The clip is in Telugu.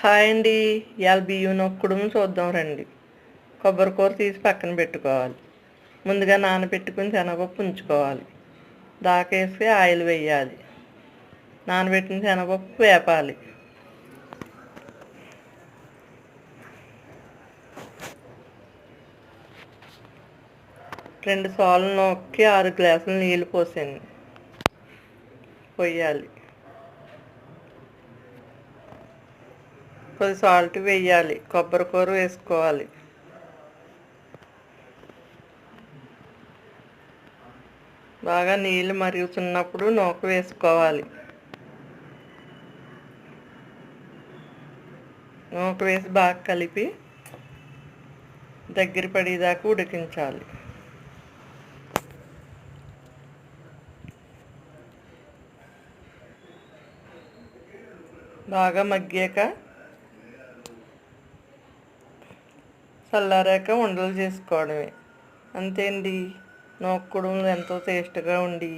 హాయ్ అండి. ఇవాళ బియ్యం నొక్కడం చూద్దాం రండి. కొబ్బరి కూర తీసి పక్కన పెట్టుకోవాలి. ముందుగా నానబెట్టుకుని శనగపప్పు ఉంచుకోవాలి దాకేసి ఆయిల్ వేయాలి. నానబెట్టిన శనగపప్పు వేపాలి. రెండు సార్లు నొక్కి ఆరు గ్లాసులు నీళ్ళు పోసాను పోయాలి. కొద్ది సాల్ట్ వేయాలి కొబ్బరి కూర వేసుకోవాలి. బాగా నీళ్ళు మరుగుతున్నప్పుడు నూక వేసుకోవాలి. నూక వేసి బాగా కలిపి దగ్గర పడేదాకా ఉడికించాలి. బాగా మగ్గాక చల్లారాక ఉండలు చేసుకోవడమే. అంతే అండి నూక్కడం ఎంతో టేస్ట్గా ఉండి